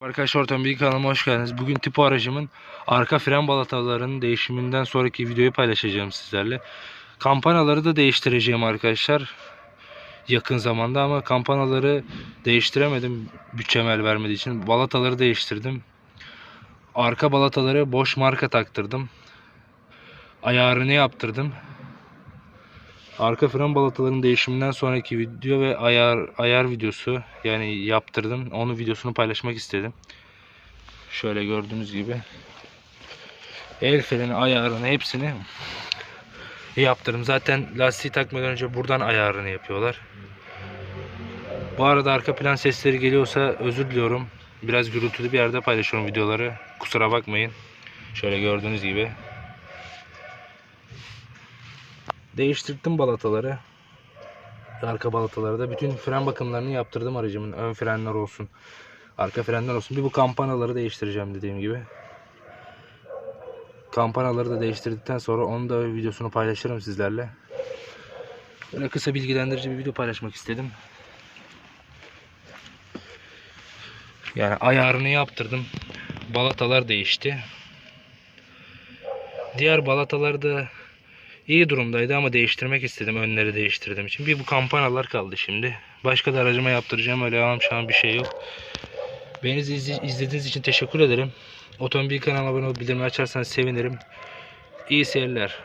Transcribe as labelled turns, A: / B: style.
A: Arkadaşlar ortam bir kanalıma hoş geldiniz. Bugün tipo aracımın arka fren balatalarının değişiminden sonraki videoyu paylaşacağım sizlerle. Kampanaları da değiştireceğim arkadaşlar. Yakın zamanda ama kampanaları değiştiremedim bütçem el vermediği için. Balataları değiştirdim. Arka balataları boş marka taktırdım. Ayarını yaptırdım. Arka fren balatalarının değişiminden sonraki video ve ayar ayar videosu yani yaptırdım. Onun videosunu paylaşmak istedim. Şöyle gördüğünüz gibi el freni ayarını hepsini yaptırdım. Zaten lastiği takmadan önce buradan ayarını yapıyorlar. Bu arada arka plan sesleri geliyorsa özür diliyorum. Biraz gürültülü bir yerde paylaşıyorum videoları. Kusura bakmayın. Şöyle gördüğünüz gibi Değiştirdim balataları. Arka balataları da. Bütün fren bakımlarını yaptırdım aracımın. Ön frenler olsun. Arka frenler olsun. Bir bu kampanaları değiştireceğim dediğim gibi. Kampanaları da değiştirdikten sonra onun da videosunu paylaşırım sizlerle. Böyle kısa bilgilendirici bir video paylaşmak istedim. Yani ayarını yaptırdım. Balatalar değişti. Diğer balatalar da iyi durumdaydı ama değiştirmek istedim. Önleri değiştirdim için. Bir bu kampanalar kaldı şimdi. Başka da aracıma yaptıracağım. Öyle ağam şu an bir şey yok. Beni izle- izlediğiniz için teşekkür ederim. Otomobil kanalıma abone olup bildirimleri açarsanız sevinirim. İyi seyirler.